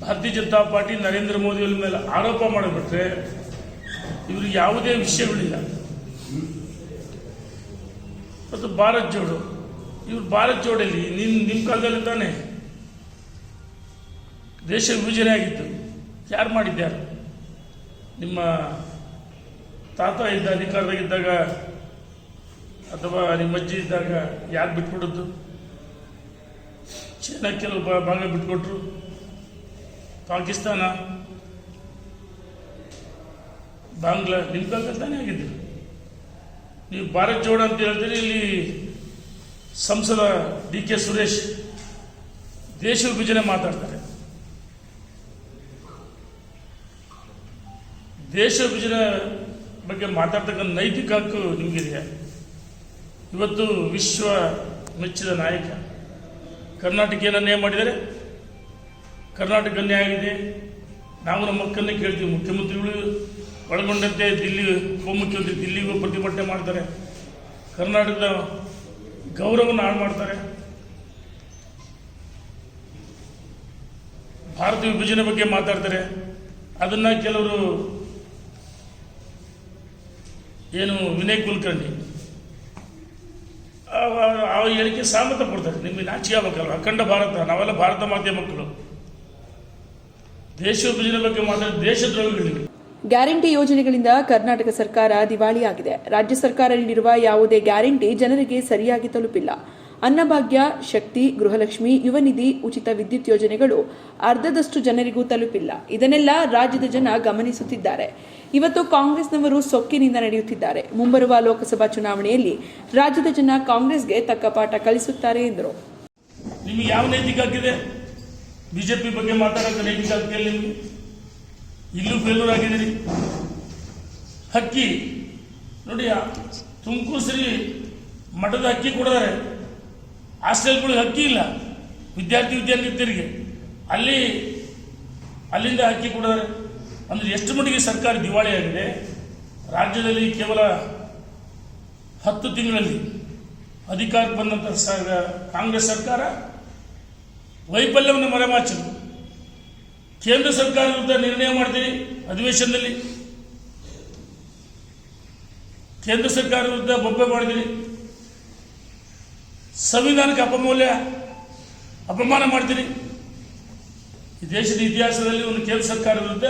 ಭಾರತೀಯ ಜನತಾ ಪಾರ್ಟಿ ನರೇಂದ್ರ ಮೋದಿಯವರ ಮೇಲೆ ಆರೋಪ ಮಾಡಿಬಿಟ್ರೆ ಇವ್ರಿಗೆ ಯಾವುದೇ ವಿಷಯಗಳಿಲ್ಲ. ಮತ್ತು ಭಾರತ್ ಜೋಡು, ಇವ್ರು ಭಾರತ್ ಜೋಡಲ್ಲಿ ನಿಮ್ ನಿಮ್ಮ ಕಾಲದಲ್ಲಿ ತಾನೆ ದೇಶ ವಿಭಜನೆ ಆಗಿತ್ತು. ಯಾರು ಮಾಡಿದ್ಯಾರು? ನಿಮ್ಮ ತಾತ ಇದ್ದ ಅಧಿಕಾರದಾಗಿದ್ದಾಗ ಅಥವಾ ನಿಮ್ಮ ಅಜ್ಜಿ ಇದ್ದಾಗ ಯಾರು ಬಿಟ್ಬಿಡೋದು ಚೀನಾ ಕೆಲವು ಭಾಗ ಬಿಟ್ಕೊಟ್ರು. ಪಾಕಿಸ್ತಾನ. ಬಾಂಗ್ಲಾ ನಿಮ್ಮ ತಾನೇ ಆಗಿದ್ದೀರಿ ನೀವು ಭಾರತ್ ಜೋಡ ಅಂತ ಹೇಳ್ತೀರಿ ಇಲ್ಲಿ ಸಂಸದ ಡಿ ಕೆ ಸುರೇಶ್ ದೇಶ ವಿಭಜನೆ ಮಾತಾಡ್ತಾರೆ. ದೇಶ ವಿಭಜನೆ ಬಗ್ಗೆ ಮಾತಾಡ್ತಕ್ಕಂಥ ನೈತಿಕ ಹಕ್ಕು ನಿಮಗಿದೆಯಾ? ಇವತ್ತು ವಿಶ್ವ ಮೆಚ್ಚಿದ ನಾಯಕ. ಕರ್ನಾಟಕ ಏನನ್ನೇ ಮಾಡಿದರೆ ಕರ್ನಾಟಕ ಕನ್ಯೆ ಆಗಿದೆ. ನಾವು ನಮ್ಮ ಮಕ್ಕಳನ್ನೇ ಕೇಳ್ತೀವಿ. ಮುಖ್ಯಮಂತ್ರಿಗಳು ಒಳಗೊಂಡಂತೆ ದಿಲ್ಲಿ, ಉಪಮುಖ್ಯಮಂತ್ರಿ ದಿಲ್ಲಿಗೂ ಪ್ರತಿಭಟನೆ ಮಾಡ್ತಾರೆ. ಕರ್ನಾಟಕದ ಗೌರವವನ್ನು ಹಾಳು ಮಾಡ್ತಾರೆ. ಭಾರತ ವಿಭಜನೆ ಬಗ್ಗೆ ಮಾತಾಡ್ತಾರೆ. ಅದನ್ನ ಕೆಲವರು ಏನು ವಿನಯ್ ಕುಲಕರ್ಣಿ ಆ- ಹೇಳಿಕೆ ಸಹಮತ ಕೊಡ್ತಾರೆ ನಿಮಗೆ ನಾಚಿಕೆ ಆಗ್ಬೇಕಲ್ಲ ಅಖಂಡ ಭಾರತ, ನಾವೆಲ್ಲ ಭಾರತ ಮಾಧ್ಯಮ ಮಕ್ಕಳು. ದೇಶ ವಿಭಜನೆ ಬಗ್ಗೆ ಮಾತಾಡಿ ದೇಶದ್ರೋಹಿಗಳಿವೆ ಗ್ಯಾರಂಟಿ ಯೋಜನೆಗಳಿಂದ ಕರ್ನಾಟಕ ಸರ್ಕಾರ ದಿವಾಳಿಯಾಗಿದೆ. ರಾಜ್ಯ ಸರ್ಕಾರ ನೀಡಿರುವ ಯಾವುದೇ ಗ್ಯಾರಂಟಿ ಜನರಿಗೆ ಸರಿಯಾಗಿ ತಲುಪಿಲ್ಲ. ಅನ್ನಭಾಗ್ಯ, ಶಕ್ತಿ, ಗೃಹಲಕ್ಷ್ಮಿ, ಯುವನಿಧಿ, ಉಚಿತ ವಿದ್ಯುತ್ ಯೋಜನೆಗಳು ಅರ್ಧದಷ್ಟು ಜನರಿಗೂ ತಲುಪಿಲ್ಲ. ಇದನ್ನೆಲ್ಲ ರಾಜ್ಯದ ಜನ ಗಮನಿಸುತ್ತಿದ್ದಾರೆ. ಇವತ್ತು ಕಾಂಗ್ರೆಸ್ನವರು ಸೊಕ್ಕಿನಿಂದ ನಡೆಯುತ್ತಿದ್ದಾರೆ. ಮುಂಬರುವ ಲೋಕಸಭಾ ಚುನಾವಣೆಯಲ್ಲಿ ರಾಜ್ಯದ ಜನ ಕಾಂಗ್ರೆಸ್ಗೆ ತಕ್ಕ ಪಾಠ ಕಲಿಸುತ್ತಾರೆ ಎಂದರು. ನಿಮಗೆ ಯಾವ ನೈತಿಕ ಬಿಜೆಪಿ ಬಗ್ಗೆ ಮಾತಾಡೋಕೆ ನೈತಿಕ ಇಲ್ಲೂ ಫೇಲ್ಯೂರ್ ಆಗಿದ್ದೀರಿ ಹಕ್ಕಿ, ನೋಡಿ ತುಮಕೂರು ಶ್ರೀ ಮಠದ ಅಕ್ಕಿ ಕೊಡಿದಾರೆ. ಹಾಸ್ಟೆಲ್ಗಳಿಗೆ ಹಕ್ಕಿ ಇಲ್ಲ. ವಿದ್ಯಾರ್ಥಿ ವಿದ್ಯಾರ್ಥಿನಿಯರಿಗೆ ಅಲ್ಲಿ, ಅಲ್ಲಿಂದ ಹಕ್ಕಿ ಕೊಡಿದಾರೆ. ಅಂದರೆ ಎಷ್ಟು ಮಟ್ಟಿಗೆ ಸರ್ಕಾರ ದಿವಾಳಿಯಾಗಿದೆ ರಾಜ್ಯದಲ್ಲಿ ಕೇವಲ ಹತ್ತು ತಿಂಗಳಲ್ಲಿ ಅಧಿಕಾರಕ್ಕೆ ಬಂದಂಥ ಕಾಂಗ್ರೆಸ್ ಸರ್ಕಾರ ವೈಫಲ್ಯವನ್ನು ಮರೆಮಾಚಲು ಕೇಂದ್ರ ಸರ್ಕಾರ ವಿರುದ್ಧ ನಿರ್ಣಯ ಮಾಡ್ತೀರಿ ಅಧಿವೇಶನದಲ್ಲಿ? ಕೇಂದ್ರ ಸರ್ಕಾರ ವಿರುದ್ಧ ಬೊಬ್ಬೆ ಮಾಡಿದಿರಿ. ಸಂವಿಧಾನಕ್ಕೆ ಅಪಮೌಲ್ಯ, ಅಪಮಾನ ಮಾಡ್ತೀರಿ. ಈ ದೇಶದ ಇತಿಹಾಸದಲ್ಲಿ ಒಂದು ಕೇಂದ್ರ ಸರ್ಕಾರ ವಿರುದ್ಧ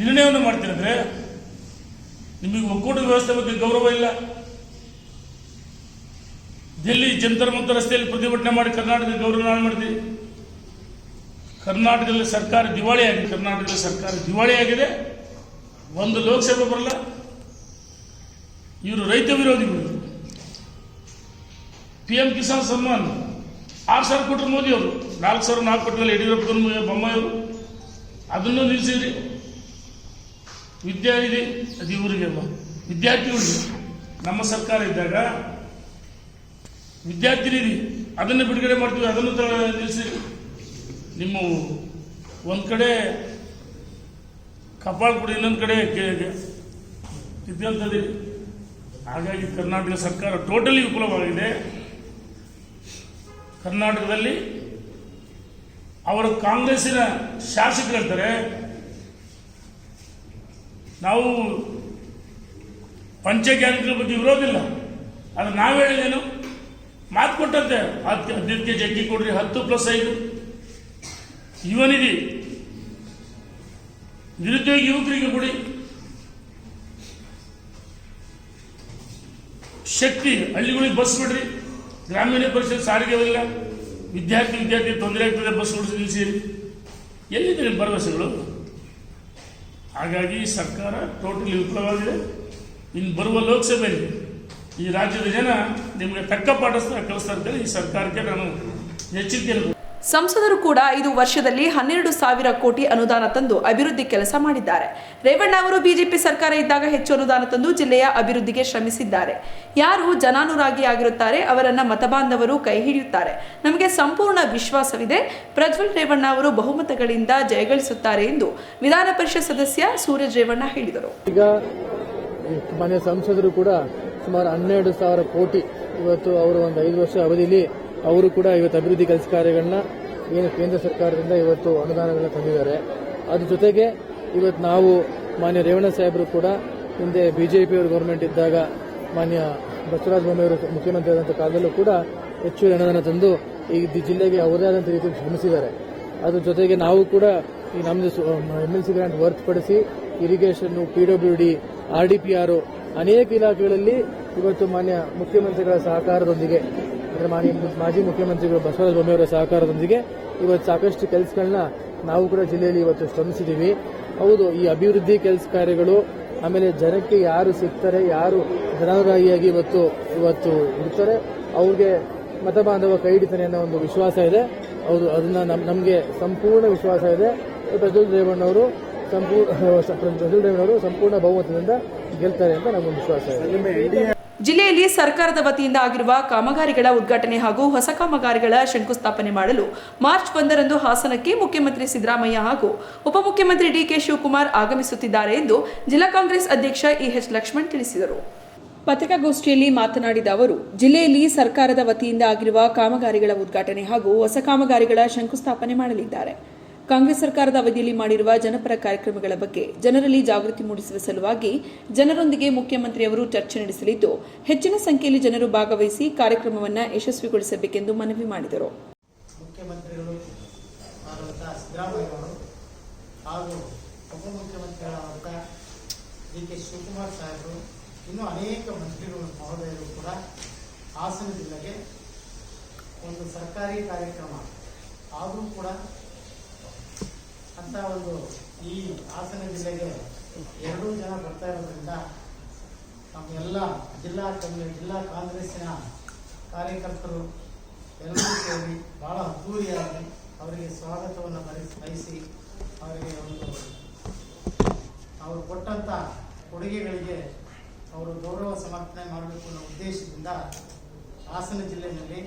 ನಿರ್ಣಯವನ್ನು ಮಾಡ್ತೀರಂದ್ರೆ ನಿಮಗೆ ಒಕ್ಕೂಟದ ವ್ಯವಸ್ಥೆ ಬಗ್ಗೆ ಗೌರವ ಇಲ್ಲ. ದಿಲ್ಲಿ ಜಂತರ್ ಮಂತರ್ ರಸ್ತೆಯಲ್ಲಿ ಪ್ರತಿಭಟನೆ ಮಾಡಿ ಕರ್ನಾಟಕದ ಗೌರವ ನಾಳೆ ಮಾಡ್ತೀವಿ ಕರ್ನಾಟಕದಲ್ಲಿ ಸರ್ಕಾರ ದಿವಾಳಿಯಾಗಿದೆ ಕರ್ನಾಟಕದಲ್ಲಿ ಸರ್ಕಾರ ದಿವಾಳಿ ಆಗಿದೆ. ಒಂದು ಲೋಕಸಭೆ ಬರಲ್ಲ. ಇವರು ರೈತ ವಿರೋಧಿಗಳು ಪಿ ಎಂ ಕಿಸಾನ್ ಸಮ್ಮಾನ್. ಆರು ಸಾವಿರ ಕೊಟ್ಟರು ಮೋದಿ ಅವರು. ನಾಲ್ಕು ಸಾವಿರ ನಾಲ್ಕು ಕೊಟ್ಟರಲ್ಲ ಯಡಿಯೂರಪ್ಪ ಬೊಮ್ಮಾಯಿಯವರು ಅದನ್ನು ನಿಲ್ಲಿಸಿದ್ರಿ. ವಿದ್ಯಾನಿಧಿ, ಅದು ಇವರಿಗೆ? ವಿದ್ಯಾರ್ಥಿಗಳಿಗೆ. ನಮ್ಮ ಸರ್ಕಾರ ಇದ್ದಾಗ ವಿದ್ಯಾರ್ಥಿ ಅದನ್ನು ಬಿಡುಗಡೆ ಮಾಡ್ತೀವಿ, ಅದನ್ನು ತ- ನಿಮ್ಮ ಒಂದು ಕಡೆ ಕಪಾಳ ಕೊಡಿ ಇನ್ನೊಂದು ಕಡೆ ಇದ್ದಂಥದ್ದು ಹಾಗಾಗಿ ಕರ್ನಾಟಕ ಸರ್ಕಾರ ಟೋಟಲಿ ವಿಫಲವಾಗಿದೆ. ಕರ್ನಾಟಕದಲ್ಲಿ ಅವರು ಕಾಂಗ್ರೆಸ್ಸಿನ ಶಾಸಕರು ಹೇಳ್ತಾರೆ ನಾವು ಪಂಚ ಗ್ಯಾರಂಟಿಗಳ ಬಗ್ಗೆ ವಿರೋಧಿಲ್ಲ ಅದು ನಾವು ಹೇಳಿದೇನು ಮಾತು ಕೊಟ್ಟಂತೆ. ಹತ್ತು ಹದಿನೈದು ಕೆ ಜಿ ಅಕ್ಕಿ ಕೊಡ್ರಿ, ಹತ್ತು ಪ್ಲಸ್ ಐದು. ಯುವ ನಿಧಿ ನಿರುದ್ಯೋಗಿ ಯುವಕರಿಗೆ ಕೊಡಿ. ಶಕ್ತಿ ಹಳ್ಳಿಗಳಿಗೆ ಬಸ್ ಬಿಡ್ರಿ ಗ್ರಾಮೀಣ ಪರಿಷತ್ ಸಾರಿಗೆ ಇಲ್ಲ ವಿದ್ಯಾರ್ಥಿ ವಿದ್ಯಾರ್ಥಿ ತೊಂದರೆ ಆಗ್ತದೆ, ಬಸ್ ಓಡಿಸಿ ನಿಲ್ಲಿಸಿರಿ ಎಲ್ಲಿದೆ ಭರವಸೆಗಳು? ಹಾಗಾಗಿ ಸರ್ಕಾರ ಟೋಟಲಿ ವಿಫಲವಾಗಿದೆ. ಇನ್ನು ಬರುವ ಲೋಕಸಭೆಯಲ್ಲಿ ಈ ರಾಜ್ಯದ ಜನ ನಿಮಗೆ ತಕ್ಕ ಪಾಠ ಕಲಿಸ್ತಾ ಇರ್ತಾರೆ ಈ ಸರ್ಕಾರಕ್ಕೆ ನಾನು ಎಚ್ಚರಿಕೆ ಸಂಸದರು ಕೂಡ ಐದು ವರ್ಷದಲ್ಲಿ ಹನ್ನೆರಡು ಸಾವಿರ ಕೋಟಿ ಅನುದಾನ ತಂದು ಅಭಿವೃದ್ಧಿ ಕೆಲಸ ಮಾಡಿದ್ದಾರೆ. ರೇವಣ್ಣ ಅವರು ಬಿಜೆಪಿ ಸರ್ಕಾರ ಇದ್ದಾಗ ಹೆಚ್ಚು ಅನುದಾನ ತಂದು ಜಿಲ್ಲೆಯ ಅಭಿವೃದ್ಧಿಗೆ ಶ್ರಮಿಸಿದ್ದಾರೆ. ಯಾರು ಜನಾನುರಾಗಿ ಆಗಿರುತ್ತಾರೆ ಅವರನ್ನ ಮತಬಾಂಧವರು ಕೈ ಹಿಡಿಯುತ್ತಾರೆ. ನಮಗೆ ಸಂಪೂರ್ಣ ವಿಶ್ವಾಸವಿದೆ. ಪ್ರಜ್ವಲ್ ರೇವಣ್ಣ ಅವರು ಬಹುಮತಗಳಿಂದ ಜಯಗಳಿಸುತ್ತಾರೆ ಎಂದು ವಿಧಾನ ಪರಿಷತ್ ಸದಸ್ಯ ಸೂರಜ್ ರೇವಣ್ಣ ಹೇಳಿದರು. ಈಗ ಸಂಸದರು ಕೂಡ ಸುಮಾರು ಹನ್ನೆರಡು ಸಾವಿರ ಕೋಟಿ ಇವತ್ತು ಅವರು ಒಂದು ಐದು ವರ್ಷ ಅವಧಿಯಲ್ಲಿ ಅವರು ಕೂಡ ಇವತ್ತು ಅಭಿವೃದ್ಧಿ ಕೆಲಸ ಕಾರ್ಯಗಳನ್ನ ಏನು ಕೇಂದ್ರ ಸರ್ಕಾರದಿಂದ ಇವತ್ತು ಅನುದಾನಗಳನ್ನ ತಂದಿದ್ದಾರೆ. ಅದ್ರ ಜೊತೆಗೆ ಇವತ್ತು ನಾವು ಮಾನ್ಯ ರೇವಣ್ಣ ಸಾಹೇಬರು ಕೂಡ ಹಿಂದೆ ಬಿಜೆಪಿ ಅವರು ಗೌರ್ಮೆಂಟ್ ಇದ್ದಾಗ ಮಾನ್ಯ ಬಸವರಾಜ ಬೊಮ್ಮೆಯವರು ಮುಖ್ಯಮಂತ್ರಿ ಆದಂಥ ಕಾಲದಲ್ಲೂ ಕೂಡ ಹೆಚ್ಚು ಅನುದಾನ ತಂದು ಈ ಜಿಲ್ಲೆಗೆ ಅವರೇ ಆದಂಥ ರೀತಿಯಲ್ಲಿ ಶ್ರಮಿಸಿದ್ದಾರೆ. ಅದ್ರ ಜೊತೆಗೆ ನಾವು ಕೂಡ ಈ ನಮ್ಮದು ಎಂ ಎಲ್ ಸಿ ಗ್ರಾಂಟ್ ಹೊರತುಪಡಿಸಿ irrigation P W D R D P R ಅನೇಕ ಇಲಾಖೆಗಳಲ್ಲಿ ಇವತ್ತು ಮಾನ್ಯ ಮುಖ್ಯಮಂತ್ರಿಗಳ ಸಹಕಾರದೊಂದಿಗೆ ಅಂದರೆ ಮಾನ್ಯ ಮಾಜಿ ಮುಖ್ಯಮಂತ್ರಿಗಳು ಬಸವರಾಜ ಬೊಮ್ಮೆಯವರ ಸಹಕಾರದೊಂದಿಗೆ ಇವತ್ತು ಸಾಕಷ್ಟು ಕೆಲಸಗಳನ್ನ ನಾವು ಕೂಡ ಜಿಲ್ಲೆಯಲ್ಲಿ ಇವತ್ತು ಶ್ರಮಿಸಿದ್ದೀವಿ. ಹೌದು, ಈ ಅಭಿವೃದ್ಧಿ ಕೆಲಸ ಕಾರ್ಯಗಳು ಆಮೇಲೆ ಜನಕ್ಕೆ ಯಾರು ಸಿಗ್ತಾರೆ, ಯಾರು ಜನಾನುರಾಗಿಯಾಗಿ ಇವತ್ತು ಇವತ್ತು ಇರ್ತಾರೆ, ಅವ್ರಿಗೆ ಮತ ಬಾಂಧವ ಕೈ ಹಿಡಿತಾನೆ ಅನ್ನೋ ಒಂದು ವಿಶ್ವಾಸ ಇದೆ. ಹೌದು, ಅದನ್ನ ನಮ್, ನಮಗೆ ಸಂಪೂರ್ಣ ವಿಶ್ವಾಸ ಇದೆ. ಪ್ರಜ್ವಲ್ ರೇವಣ್ಣವರು ಸಂಪೂರ್ಣ ಪ್ರಜ್ವಲ್ ರೇವಣ್ಣವರು ಸಂಪೂರ್ಣ ಬಹುಮತದಿಂದ ಗೆಲ್ತಾರೆ ಅಂತ ನಮಗೊಂದು ವಿಶ್ವಾಸ ಇದೆ. ಜಿಲ್ಲೆಯಲ್ಲಿ ಸರ್ಕಾರದ ವತಿಯಿಂದ ಆಗಿರುವ ಕಾಮಗಾರಿಗಳ ಉದ್ಘಾಟನೆ ಹಾಗೂ ಹೊಸ ಕಾಮಗಾರಿಗಳ ಶಂಕುಸ್ಥಾಪನೆ ಮಾಡಲು ಮಾರ್ಚ್ ಒಂದರಂದು ಹಾಸನಕ್ಕೆ ಮುಖ್ಯಮಂತ್ರಿ ಸಿದ್ದರಾಮಯ್ಯ ಹಾಗೂ ಉಪಮುಖ್ಯಮಂತ್ರಿ ಡಿಕೆ ಶಿವಕುಮಾರ್ ಆಗಮಿಸುತ್ತಿದ್ದಾರೆ ಎಂದು ಜಿಲ್ಲಾ ಕಾಂಗ್ರೆಸ್ ಅಧ್ಯಕ್ಷ ಇಎಚ್ ಲಕ್ಷ್ಮಣ್ ತಿಳಿಸಿದರು. ಪತ್ರಿಕಾಗೋಷ್ಠಿಯಲ್ಲಿ ಮಾತನಾಡಿದ ಅವರು, ಜಿಲ್ಲೆಯಲ್ಲಿ ಸರ್ಕಾರದ ವತಿಯಿಂದ ಆಗಿರುವ ಕಾಮಗಾರಿಗಳ ಉದ್ಘಾಟನೆ ಹಾಗೂ ಹೊಸ ಕಾಮಗಾರಿಗಳ ಶಂಕುಸ್ಥಾಪನೆ ಮಾಡಲಿದ್ದಾರೆ. ಕಾಂಗ್ರೆಸ್ ಸರ್ಕಾರದ ಅವಧಿಯಲ್ಲಿ ಮಾಡಿರುವ ಜನಪರ ಕಾರ್ಯಕ್ರಮಗಳ ಬಗ್ಗೆ ಜನರಲ್ಲಿ ಜಾಗೃತಿ ಮೂಡಿಸುವ ಸಲುವಾಗಿ ಜನರೊಂದಿಗೆ ಮುಖ್ಯಮಂತ್ರಿಯವರು ಚರ್ಚೆ ನಡೆಸಲಿದ್ದು, ಹೆಚ್ಚಿನ ಸಂಖ್ಯೆಯಲ್ಲಿ ಜನರು ಭಾಗವಹಿಸಿ ಕಾರ್ಯಕ್ರಮವನ್ನು ಯಶಸ್ವಿಗೊಳಿಸಬೇಕೆಂದು ಮನವಿ ಮಾಡಿದರು. ಜಿಲ್ಲೆಗೆ ಒಂದು ಸರ್ಕಾರಿ ಕಾರ್ಯಕ್ರಮ. ಆದರೂ ಕೂಡ ಅಂತ ಒಂದು ಈ ಹಾಸನ ಜಿಲ್ಲೆಗೆ ಎರಡೂ ಜನ ಬರ್ತಾ ಇರೋದ್ರಿಂದ ನಮ್ಮೆಲ್ಲ ಜಿಲ್ಲಾ ಜಿಲ್ಲಾ ಕಾಂಗ್ರೆಸ್ಸಿನ ಕಾರ್ಯಕರ್ತರು ಎಲ್ಲರೂ ಸೇರಿ ಭಾಳ ಅದ್ಧೂರಿಯಾಗಿ ಅವರಿಗೆ ಸ್ವಾಗತವನ್ನು ಬಯಸಿ ಅವರಿಗೆ ಒಂದು ಅವರು ಕೊಟ್ಟಂಥ ಕೊಡುಗೆಗಳಿಗೆ ಅವರು ಗೌರವ ಸಮರ್ಪಣೆ ಮಾಡಬೇಕು ಅನ್ನೋ ಉದ್ದೇಶದಿಂದ ಹಾಸನ ಜಿಲ್ಲೆಯಲ್ಲಿ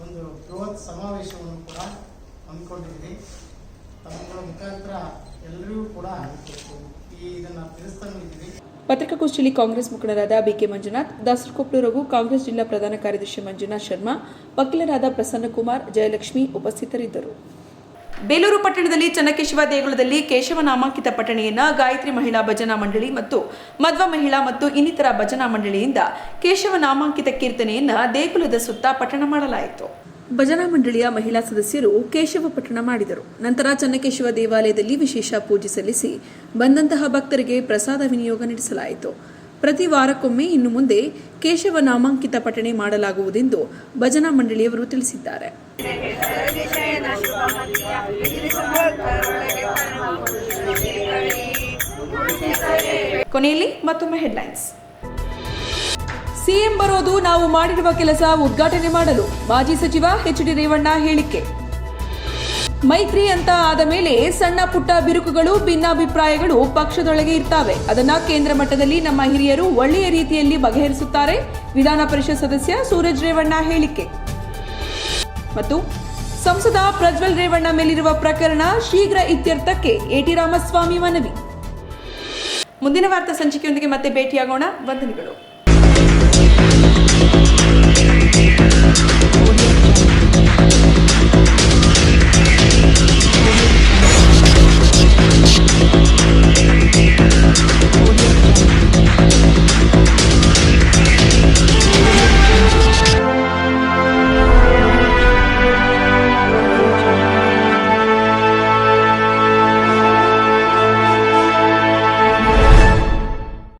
ಒಂದು ಬೃಹತ್ ಸಮಾವೇಶವನ್ನು ಕೂಡ ಹಮ್ಮಿಕೊಂಡಿದ್ದೀವಿ ಪತ್ರಿಕಾಗೋಷ್ಠಿಯಲ್ಲಿ ಕಾಂಗ್ರೆಸ್ ಮುಖಂಡರಾದ ಬಿಕೆ ಮಂಜುನಾಥ್ ದಾಸರಕೊಪ್ಲು ರಘು, ಕಾಂಗ್ರೆಸ್ ಜಿಲ್ಲಾ ಪ್ರಧಾನ ಕಾರ್ಯದರ್ಶಿ ಮಂಜುನಾಥ್ ಶರ್ಮಾ, ವಕೀಲರಾದ ಪ್ರಸನ್ನಕುಮಾರ್, ಜಯಲಕ್ಷ್ಮಿ ಉಪಸ್ಥಿತರಿದ್ದರು. ಬೇಲೂರು ಪಟ್ಟಣದಲ್ಲಿ ಚನ್ನಕೇಶವ ದೇಗುಲದಲ್ಲಿ ಕೇಶವ ನಾಮಾಂಕಿತ ಪಠಣೆಯನ್ನ ಗಾಯತ್ರಿ ಮಹಿಳಾ ಭಜನಾ ಮಂಡಳಿ ಮತ್ತು ಮಧ್ವ ಮಹಿಳಾ ಮತ್ತು ಇನ್ನಿತರ ಭಜನಾ ಮಂಡಳಿಯಿಂದ ಕೇಶವ ನಾಮಾಂಕಿತ ಕೀರ್ತನೆಯನ್ನ ದೇಗುಲದ ಸುತ್ತ ಪಠಣ ಮಾಡಲಾಯಿತು. ಭಜನಾ ಮಂಡಳಿಯ ಮಹಿಳಾ ಸದಸ್ಯರು ಕೇಶವ ಪಠಣ ಮಾಡಿದರು. ನಂತರ ಚನ್ನಕೇಶವ ದೇವಾಲಯದಲ್ಲಿ ವಿಶೇಷ ಪೂಜೆ ಸಲ್ಲಿಸಿ ಬಂದಂತಹ ಭಕ್ತರಿಗೆ ಪ್ರಸಾದ ವಿನಿಯೋಗ ನಡೆಸಲಾಯಿತು. ಪ್ರತಿ ವಾರಕ್ಕೊಮ್ಮೆ ಇನ್ನು ಮುಂದೆ ಕೇಶವ ನಾಮಾಂಕಿತ ಪಠಣೆ ಮಾಡಲಾಗುವುದೆಂದು ಭಜನಾ ಮಂಡಳಿಯವರು ತಿಳಿಸಿದ್ದಾರೆ. ಕೊನೆಯಲ್ಲಿ ಮತ್ತೊಮ್ಮೆ ಹೆಡ್ಲೈನ್ಸ್ ಸಿಎಂ ಬರೋದು ನಾವು ಮಾಡಿರುವ ಕೆಲಸ ಉದ್ಘಾಟನೆ ಮಾಡಲು ಮಾಜಿ ಸಚಿವ ಎಚ್ ಡಿ ರೇವಣ್ಣ ಹೇಳಿಕೆ. ಮೈತ್ರಿ ಅಂತ ಆದ ಮೇಲೆ ಸಣ್ಣ ಪುಟ್ಟ ಬಿರುಕುಗಳು, ಭಿನ್ನಾಭಿಪ್ರಾಯಗಳು ಪಕ್ಷದೊಳಗೆ ಇರ್ತಾವೆ. ಅದನ್ನ ಕೇಂದ್ರ ಮಟ್ಟದಲ್ಲಿ ನಮ್ಮ ಹಿರಿಯರು ಒಳ್ಳೆಯ ರೀತಿಯಲ್ಲಿ ಬಗೆಹರಿಸುತ್ತಾರೆ, ವಿಧಾನ ಪರಿಷತ್ ಸದಸ್ಯ ಸೂರಜ್ ರೇವಣ್ಣ ಹೇಳಿಕೆ. ಮತ್ತು ಸಂಸದ ಪ್ರಜ್ವಲ್ ರೇವಣ್ಣ ಮೇಲಿರುವ ಪ್ರಕರಣ ಶೀಘ್ರ ಇತ್ಯರ್ಥಕ್ಕೆ ಎಟಿ ರಾಮಸ್ವಾಮಿ ಮನವಿ. ಮುಂದಿನ ವಾರ್ತಾ ಸಂಚಿಕೆಯೊಂದಿಗೆ ಮತ್ತೆ ಭೇಟಿಯಾಗೋಣ. ವಂದನೆಗಳು.